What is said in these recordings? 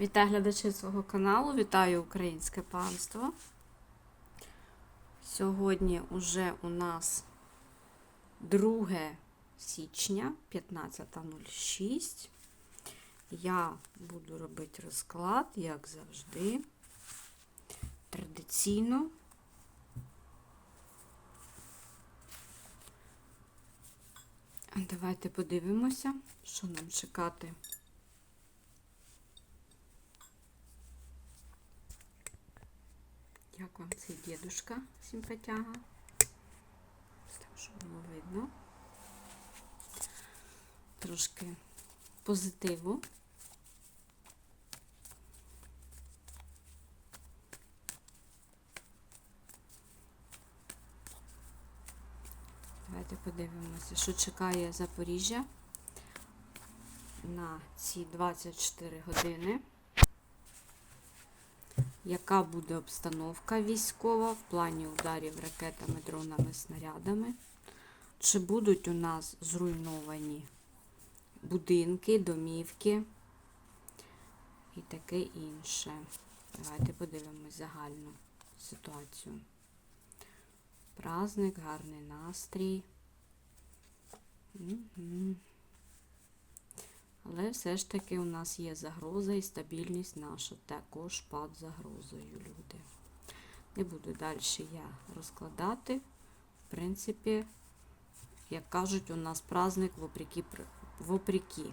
Вітаю глядачі свого каналу, вітаю українське панство. Сьогодні уже у нас 2 січня 15.06. Я буду робити розклад, як завжди, традиційно. Давайте подивимося, що нам чекати. Як вам цей дідушка симпатяга? Так, щоб було видно. Трошки позитиву. Давайте подивимося, що чекає Запоріжжя на ці 24 години яка буде обстановка військова в плані ударів ракетами, дронами, снарядами? Чи будуть у нас зруйновані будинки, домівки і таке інше? Давайте подивимось загальну ситуацію. Праздник, гарний настрій. Угу. Але все ж таки у нас є загроза і стабільність наша також під загрозою, люди. Не буду далі я розкладати. В принципі, як кажуть, у нас праздник вопреки, вопреки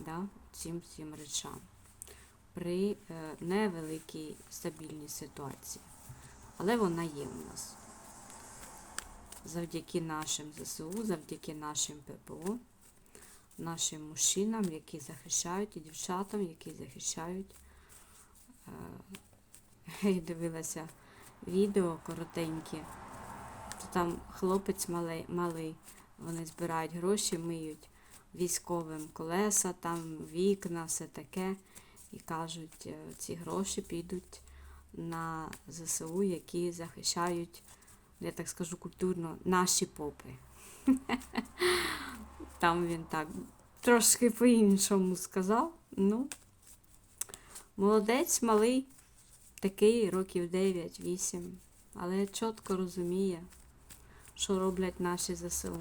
да, цим всім речам. При е, невеликій стабільній ситуації. Але вона є у нас. Завдяки нашим ЗСУ, завдяки нашим ППО нашим мужчинам, які захищають, і дівчатам, які захищають. Е, я дивилася відео коротенькі, то там хлопець малий, малий, вони збирають гроші, миють військовим колеса, там вікна, все таке. І кажуть, е, ці гроші підуть на ЗСУ, які захищають, я так скажу культурно, наші попи. Там він так трошки по-іншому сказав. Ну, молодець малий, такий років 9-8, але чітко розуміє, що роблять наші ЗСУ.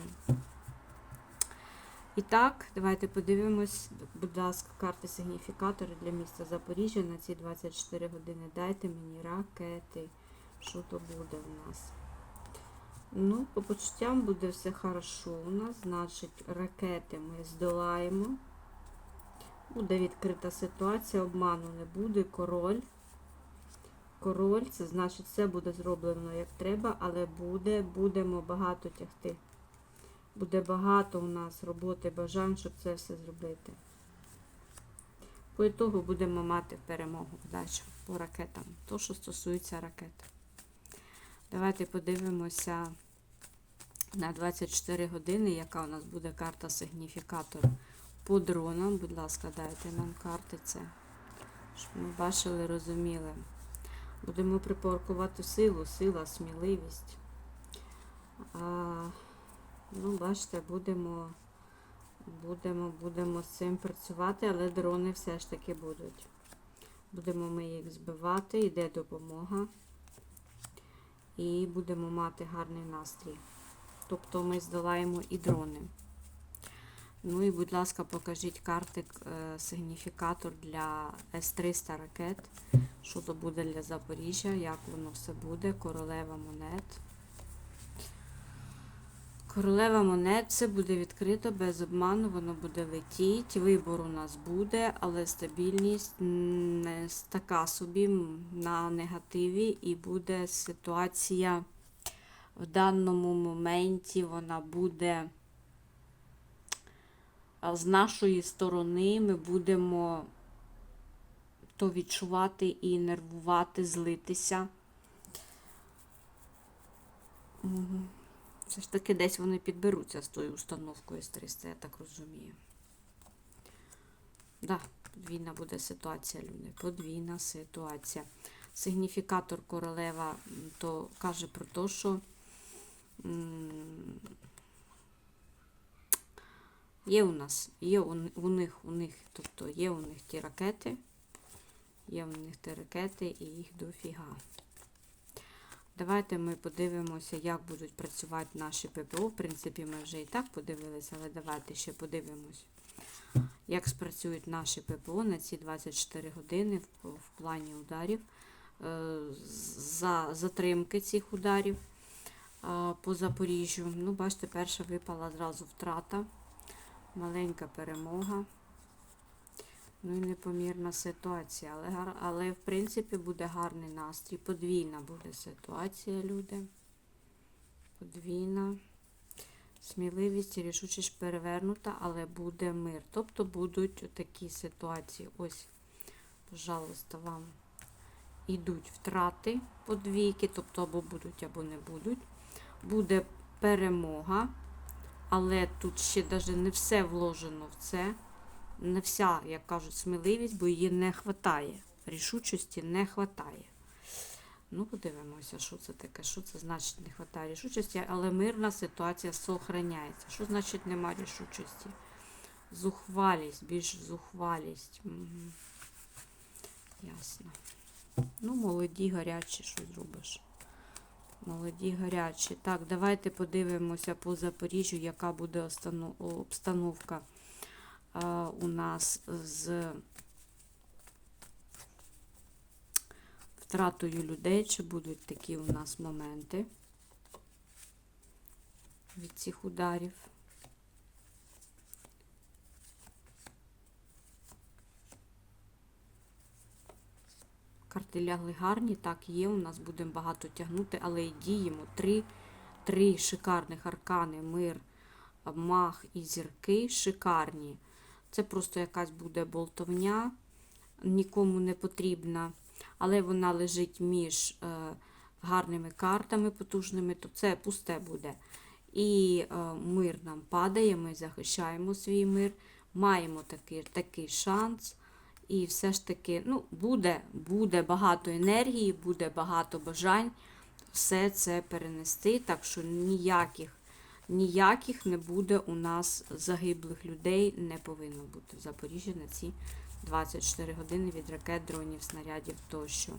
І так, давайте подивимось, будь ласка, карти сигніфікатори для міста Запоріжжя на ці 24 години. Дайте мені ракети. Що то буде в нас? Ну, по почуттям буде все хорошо у нас. Значить, ракети ми здолаємо. Буде відкрита ситуація, обману не буде. Король. Король, це значить, все буде зроблено як треба, але буде, будемо багато тягти. Буде багато у нас роботи, бажань, щоб це все зробити. По ітогу будемо мати перемогу вдачу по ракетам. То, що стосується ракет. Давайте подивимося на 24 години, яка у нас буде карта сигніфікатор по дронам. Будь ласка, дайте нам карти це, щоб ми бачили, розуміли. Будемо припоркувати силу, сила, сміливість. А, Ну, бачите, будемо, будемо, будемо з цим працювати, але дрони все ж таки будуть. Будемо ми їх збивати, йде допомога. І будемо мати гарний настрій. Тобто ми здолаємо і дрони. Ну і, будь ласка, покажіть карти е, сигніфікатор для С-300 ракет. Що то буде для Запоріжжя, як воно все буде. Королева монет. Королева монет це буде відкрито без обману, воно буде летіти. Вибор у нас буде, але стабільність не така собі на негативі, і буде ситуація в даному моменті вона буде з нашої сторони ми будемо то відчувати і нервувати, злитися. Все ж таки десь вони підберуться з тою установкою С-300, я так розумію. Так, да, подвійна буде ситуація, люди. Подвійна ситуація. Сигніфікатор королева то каже про те, що Є у нас, є у, у них, у них, тобто є у них ті ракети, Є в них ті ракети і їх дофіга. Давайте ми подивимося, як будуть працювати наші ППО. В принципі, ми вже і так подивилися, але давайте ще подивимось, як спрацюють наші ППО на ці 24 години в, в плані ударів, е, за затримки цих ударів по Запоріжжю. Ну, бачите, перша випала зразу втрата, маленька перемога. Ну і непомірна ситуація, але, але в принципі буде гарний настрій. Подвійна буде ситуація, люди. Подвійна. Сміливість і рішучість перевернута, але буде мир. Тобто будуть такі ситуації. Ось, пожалуйста, вам йдуть втрати по двійки, тобто або будуть, або не будуть. Буде перемога, але тут ще навіть не все вложено в це не вся, як кажуть, сміливість, бо її не вистачає. Рішучості не вистачає. Ну, подивимося, що це таке, що це значить не вистачає рішучості, але мирна ситуація сохраняється. Що значить нема рішучості? Зухвалість, більш зухвалість. Угу. Ясно. Ну, молоді, гарячі, що зробиш? Молоді, гарячі. Так, давайте подивимося по Запоріжжю, яка буде обстановка у нас з втратою людей, чи будуть такі у нас моменти від цих ударів. Карти лягли гарні, так, є, у нас будемо багато тягнути, але й діємо. Три, три шикарних аркани, мир, мах і зірки шикарні. Це просто якась буде болтовня, нікому не потрібна, але вона лежить між е, гарними картами потужними, то це пусте буде. І е, мир нам падає, ми захищаємо свій мир, маємо такий, такий шанс. І все ж таки, ну, буде, буде багато енергії, буде багато бажань все це перенести, так що ніяких ніяких не буде у нас загиблих людей, не повинно бути в Запоріжжі на ці 24 години від ракет, дронів, снарядів тощо.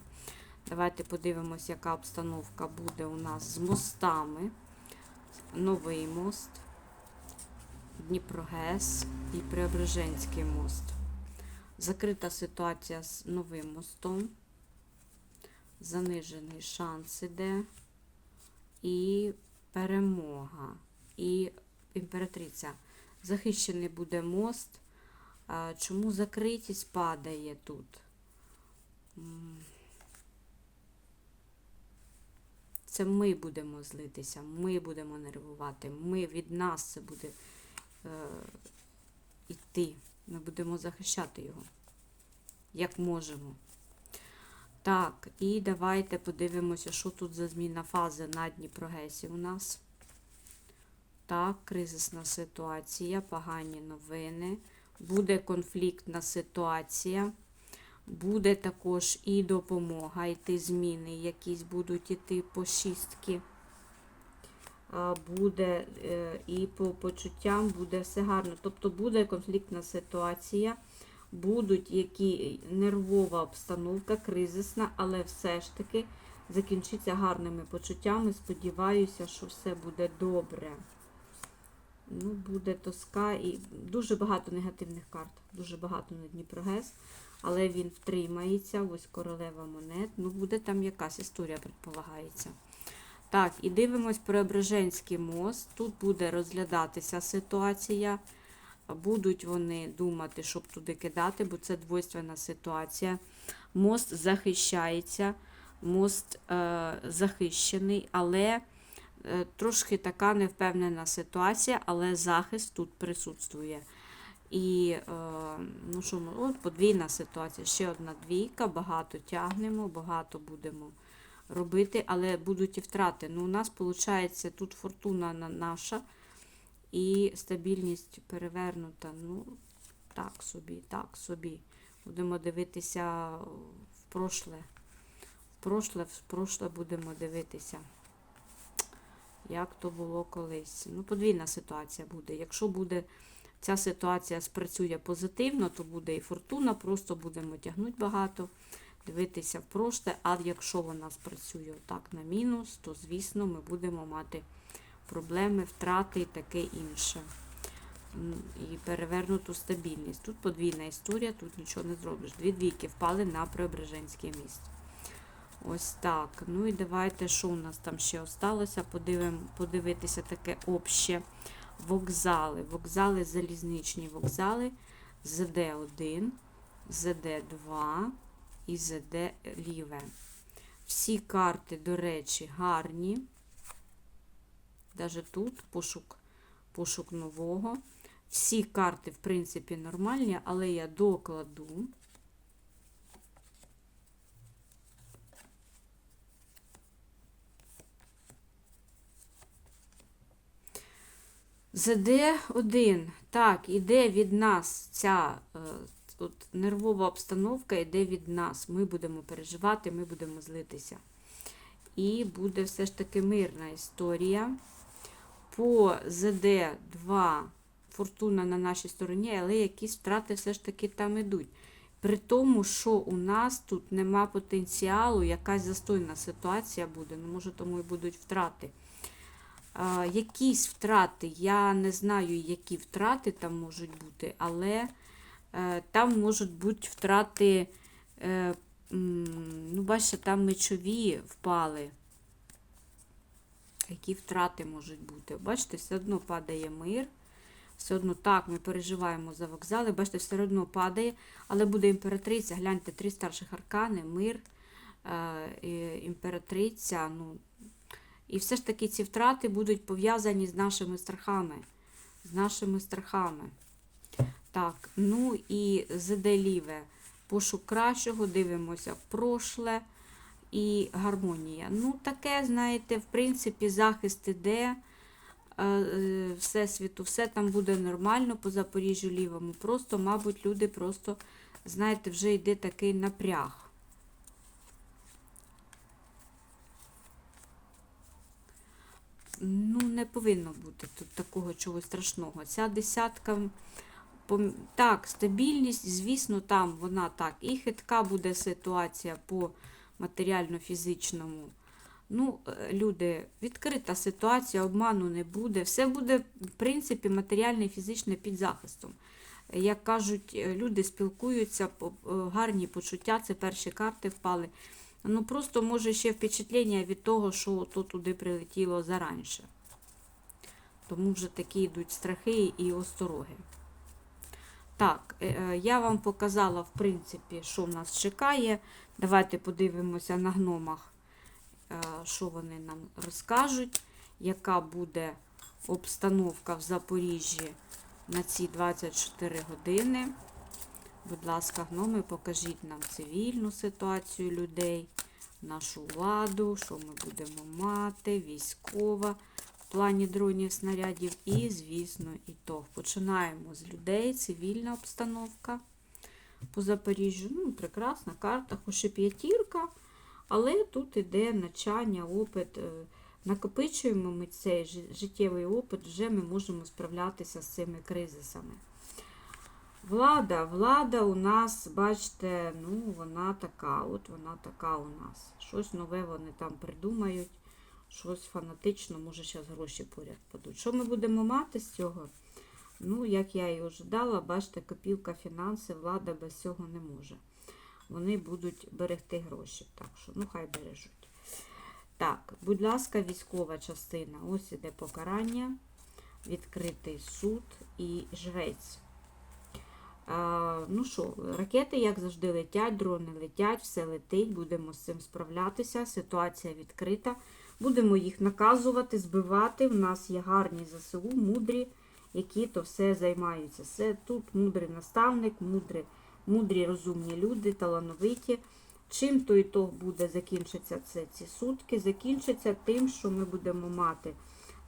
Давайте подивимось, яка обстановка буде у нас з мостами. Новий мост, Дніпрогес і Преображенський мост. Закрита ситуація з новим мостом. Занижений шанс іде. І перемога і імператриця. Захищений буде мост. Чому закритість падає тут? Це ми будемо злитися, ми будемо нервувати, ми від нас це буде е, йти. Ми будемо захищати його, як можемо. Так, і давайте подивимося, що тут за зміна фази на Дніпрогесі у нас. Так, кризисна ситуація, погані новини. Буде конфліктна ситуація. Буде також і допомога, йти зміни, якісь будуть іти по шістки. Буде е, і по почуттям буде все гарно. Тобто буде конфліктна ситуація, будуть які нервова обстановка, кризисна, але все ж таки закінчиться гарними почуттями. Сподіваюся, що все буде добре. Ну, буде тоска і дуже багато негативних карт. Дуже багато на Дніпрогес, але він втримається. Ось королева монет. Ну, буде там якась історія, предполагається. Так, і дивимось Преображенський мост. Тут буде розглядатися ситуація. Будуть вони думати, щоб туди кидати, бо це двойственна ситуація. Мост захищається, мост е, захищений, але. Е, Трошки така невпевнена ситуація, але захист тут присутствує. І е, ну що от подвійна ситуація. Ще одна двійка, багато тягнемо, багато будемо робити, але будуть і втрати. Ну, У нас виходить тут фортуна наша і стабільність перевернута. Ну, так собі, так собі. Будемо дивитися в прошле. В прошле, в прошле будемо дивитися як то було колись. Ну, подвійна ситуація буде. Якщо буде ця ситуація спрацює позитивно, то буде і фортуна, просто будемо тягнути багато, дивитися в прошле. А якщо вона спрацює так на мінус, то звісно ми будемо мати проблеми, втрати і таке інше. І перевернуту стабільність. Тут подвійна історія, тут нічого не зробиш. Дві двійки впали на Преображенське місце. Ось так. Ну і давайте, що у нас там ще осталося? Подивим, подивитися таке обще. Вокзали. Вокзали, залізничні вокзали. ЗД1, ЗД2 і ЗД ліве. Всі карти, до речі, гарні. Даже тут пошук, пошук нового. Всі карти, в принципі, нормальні, але я докладу. ЗД1. Так, іде від нас ця от, нервова обстановка, іде від нас. Ми будемо переживати, ми будемо злитися. І буде все ж таки мирна історія. По ЗД2 фортуна на нашій стороні, але якісь втрати все ж таки там ідуть. При тому, що у нас тут нема потенціалу, якась застойна ситуація буде, ну, може, тому і будуть втрати. А, якісь втрати, я не знаю, які втрати там можуть бути, але там можуть бути втрати, е, ну, бачите, там мечові впали. Які втрати можуть бути? Бачите, все одно падає мир. Все одно так, ми переживаємо за вокзали. Бачите, все одно падає, але буде імператриця. Гляньте, три старших аркани, мир, е, імператриця. Ну, і все ж таки ці втрати будуть пов'язані з нашими страхами. З нашими страхами. Так, ну і ЗД ліве. Пошук кращого, дивимося в прошле і гармонія. Ну, таке, знаєте, в принципі, захист іде. е, Всесвіту, все там буде нормально по Запоріжжю лівому. Просто, мабуть, люди просто, знаєте, вже йде такий напряг. Ну, не повинно бути тут такого чогось страшного. Ця десятка, так, стабільність, звісно, там вона так. І хитка буде ситуація по матеріально-фізичному. Ну, е, люди, відкрита ситуація, обману не буде. Все буде, в принципі, матеріальне і фізичне під захистом. Як кажуть, е, люди спілкуються, е, гарні почуття, це перші карти впали. Ну, просто може ще впечатлення від того, що то туди прилетіло заранше. Тому вже такі йдуть страхи і остороги. Так, е, е, я вам показала, в принципі, що в нас чекає. Давайте подивимося на гномах, е, що вони нам розкажуть, яка буде обстановка в Запоріжжі на ці 24 години. Будь ласка, гноми, покажіть нам цивільну ситуацію людей, нашу владу, що ми будемо мати, військова плані дронів, снарядів і, звісно, і то. Починаємо з людей, цивільна обстановка по Запоріжжю. Ну, прекрасна карта, хоч і п'ятірка, але тут іде навчання, опит. е, Накопичуємо ми цей життєвий опит, вже ми можемо справлятися з цими кризисами. Влада, влада у нас, бачите, ну, вона така, от вона така у нас. Щось нове вони там придумають, щось фанатично, може, зараз гроші поряд падуть. Що ми будемо мати з цього? Ну, як я і ожидала, бачите, копілка фінанси, влада без цього не може. Вони будуть берегти гроші. Так що, ну, хай бережуть. Так, будь ласка, військова частина. Ось іде покарання, відкритий суд і жрець. А, ну що, ракети, як завжди, летять, дрони летять, все летить, будемо з цим справлятися. Ситуація відкрита. Будемо їх наказувати, збивати. У нас є гарні ЗСУ, мудрі, які то все займаються. Все тут мудрий наставник, мудрі, мудрі розумні люди, талановиті. Чим то і то буде закінчиться це ці сутки? Закінчиться тим, що ми будемо мати.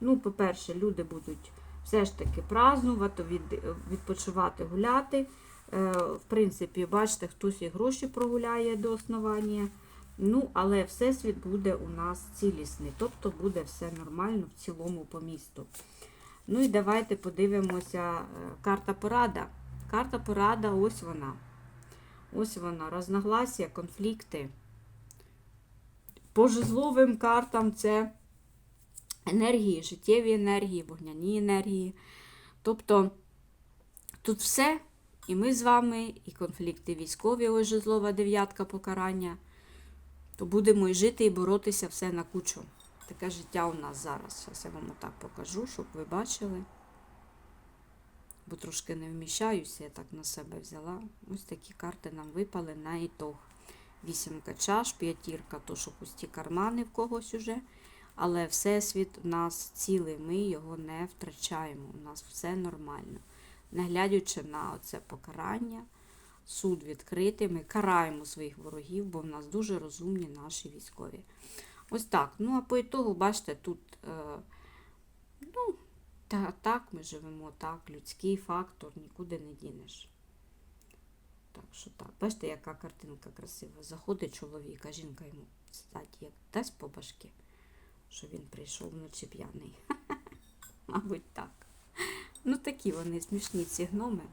Ну, по-перше, люди будуть все ж таки празднувати, від, відпочивати, гуляти. Е, в принципі, бачите, хтось і гроші прогуляє до основання. Ну, але всесвіт буде у нас цілісний, тобто буде все нормально в цілому по місту. Ну і давайте подивимося. е, Карта порада. Карта порада, ось вона. Ось вона. Розногласія, конфлікти. По жезловим картам це енергії, життєві енергії, вогняні енергії. Тобто тут все, і ми з вами, і конфлікти військові, ось жезлова дев'ятка покарання. То будемо і жити, і боротися все на кучу. Таке життя у нас зараз. Зараз я вам отак покажу, щоб ви бачили. Бо трошки не вміщаюся, я так на себе взяла. Ось такі карти нам випали на ітог. Вісімка чаш, п'ятірка, то що пусті кармани в когось уже. Але Всесвіт у нас цілий, ми його не втрачаємо. У нас все нормально. Не глядячи на оце покарання, суд відкритий, ми караємо своїх ворогів, бо в нас дуже розумні наші військові. Ось так. Ну, а по ітогу, бачите, тут, е, ну, та, так ми живемо, так, людський фактор, нікуди не дінеш. Так що так. Бачите, яка картинка красива. Заходить чоловік, а жінка йому статі, як дасть по башки, що він прийшов вночі п'яний. Мабуть, так. Ну, такі вони смішні ці гноми.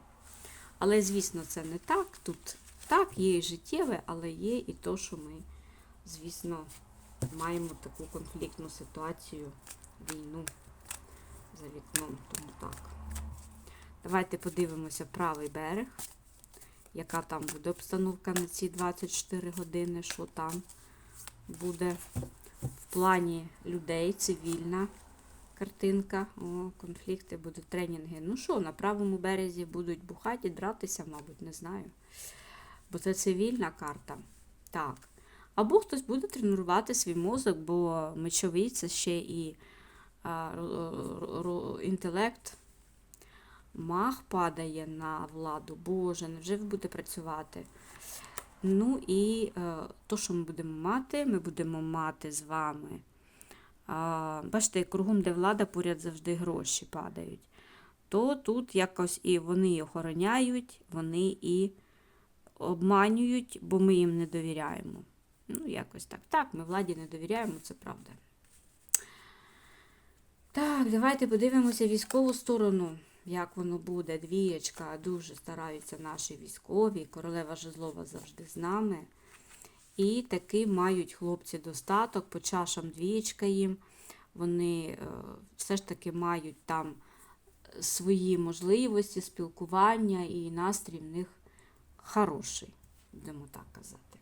Але, звісно, це не так. Тут так, є і життєве, але є і то, що ми, звісно, маємо таку конфліктну ситуацію, війну за вікном. Тому так. Давайте подивимося правий берег, яка там буде обстановка на ці 24 години, що там буде в плані людей, цивільна картинка. О, конфлікти, будуть тренінги. Ну що, на правому березі будуть бухати, дратися, мабуть, не знаю. Бо це цивільна карта. Так. Або хтось буде тренувати свій мозок, бо мечовий це ще і а, інтелект. Маг падає на владу. Боже, невже ви будете працювати? Ну і е, то, що ми будемо мати, ми будемо мати з вами. А, бачите, кругом, де влада, поряд завжди гроші падають. То тут якось і вони охороняють, вони і обманюють, бо ми їм не довіряємо. Ну, якось так. Так, ми владі не довіряємо, це правда. Так, давайте подивимося військову сторону, як воно буде. Двієчка, дуже стараються наші військові. Королева Жезлова завжди з нами. І таки мають хлопці достаток, по чашам двієчка їм. Вони е, все ж таки мають там свої можливості, спілкування і настрій в них хороший, будемо так казати.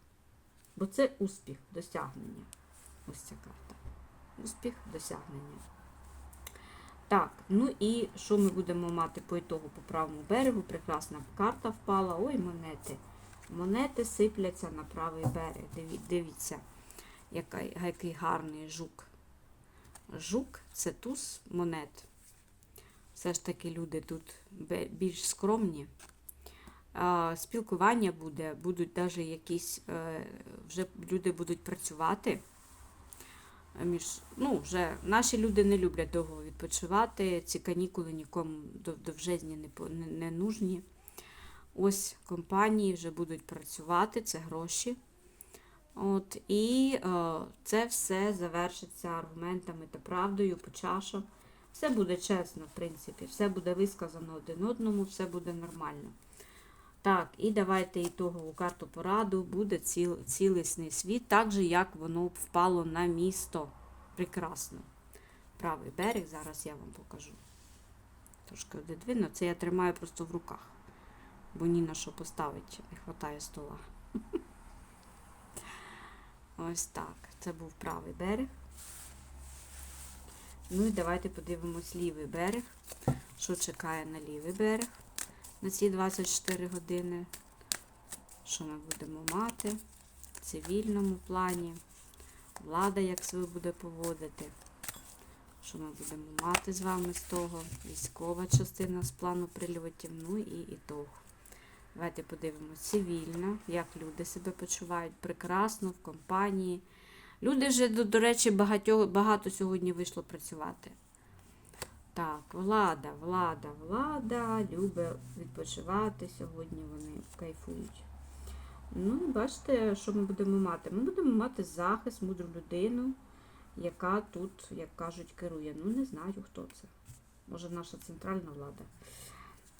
Бо це успіх, досягнення. Ось ця карта. Успіх, досягнення. Так, ну і що ми будемо мати по ітогу по правому берегу? Прекрасна карта впала. Ой, монети. Монети сипляться на правий берег. Диві- Дивіться, який, який гарний жук. Жук це туз монет. Все ж таки люди тут більш скромні. Спілкування буде, будуть навіть якісь, е, вже люди будуть працювати. Між, ну, вже наші люди не люблять довго відпочивати, ці канікули нікому дов- довжезні не, не, не нужні. Ось компанії вже будуть працювати, це гроші. От, і е, це все завершиться аргументами та правдою по чашам. Все буде чесно, в принципі, все буде висказано один одному, все буде нормально. Так, і давайте ітогову карту пораду. Буде ціл, цілісний світ, так же, як воно впало на місто. Прекрасно. Правий берег, зараз я вам покажу. Трошки одедвину. Це я тримаю просто в руках, бо ні на що поставити, не вистачає стола. Ось так. Це був правий берег. Ну і давайте подивимось лівий берег. Що чекає на лівий берег на ці 24 години? Що ми будемо мати в цивільному плані? Влада як себе буде поводити? Що ми будемо мати з вами з того? Військова частина з плану прильотів, ну і ітог. Давайте подивимося цивільно, як люди себе почувають прекрасно в компанії. Люди вже, до речі, багатьо, багато сьогодні вийшло працювати. Так, влада, влада, влада любить відпочивати. Сьогодні вони кайфують. Ну, бачите, що ми будемо мати? Ми будемо мати захист, мудру людину, яка тут, як кажуть, керує. Ну, не знаю, хто це. Може, наша центральна влада.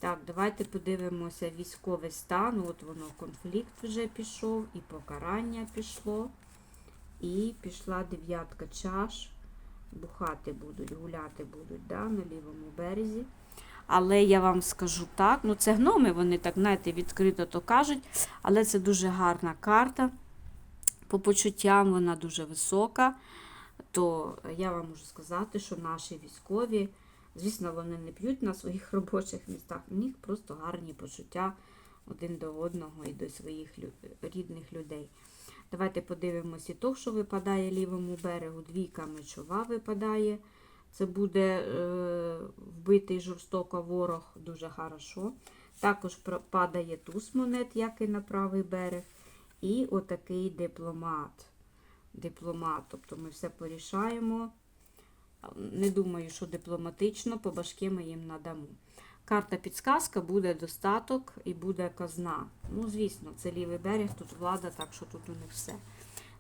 Так, давайте подивимося військовий стан. От воно конфлікт вже пішов, і покарання пішло. І пішла дев'ятка чаш. Бухати будуть, гуляти будуть да, на лівому березі. Але я вам скажу так, ну це гноми, вони так, знаєте, відкрито то кажуть, але це дуже гарна карта. По почуттям вона дуже висока. То я вам можу сказати, що наші військові, звісно, вони не п'ють на своїх робочих містах, у них просто гарні почуття один до одного і до своїх рідних людей. Давайте подивимося і то, що випадає лівому берегу. Двійка мечова випадає. Це буде е, вбитий жорстоко ворог, дуже хорошо. Також падає туз монет, як і на правий берег. І отакий дипломат. Дипломат. Тобто ми все порішаємо. Не думаю, що дипломатично, по башки ми їм надамо. Карта підсказка буде достаток і буде казна. Ну, звісно, це лівий берег, тут влада, так що тут у них все.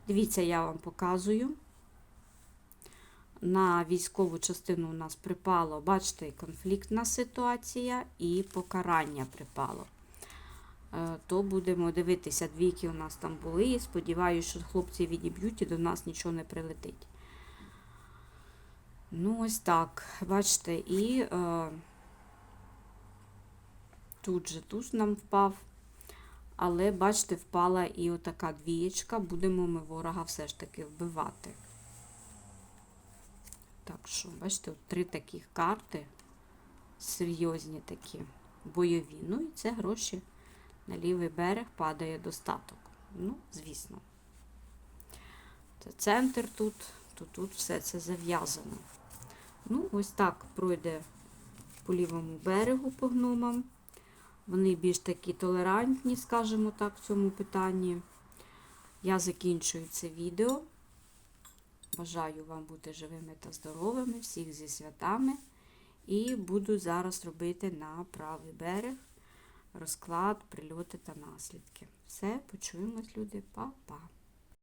Дивіться, я вам показую. На військову частину у нас припало, бачите, конфліктна ситуація і покарання припало. Е, То будемо дивитися, двійки у нас там були. Сподіваюся, що хлопці відіб'ють і до нас нічого не прилетить. Ну, ось так. Бачите, і е, тут же туз нам впав. Але, бачите, впала і отака двієчка. Будемо ми ворога все ж таки вбивати. Так що, бачите, от три таких карти. Серйозні такі, бойові. Ну і це гроші на лівий берег падає достаток. Ну, звісно. Це центр тут, то тут все це зав'язано. Ну, ось так пройде по лівому берегу по гномам. Вони більш такі толерантні, скажімо так, в цьому питанні. Я закінчую це відео. Бажаю вам бути живими та здоровими, всіх зі святами. І буду зараз робити на правий берег розклад, прильоти та наслідки. Все, почуємось, люди. Па-па.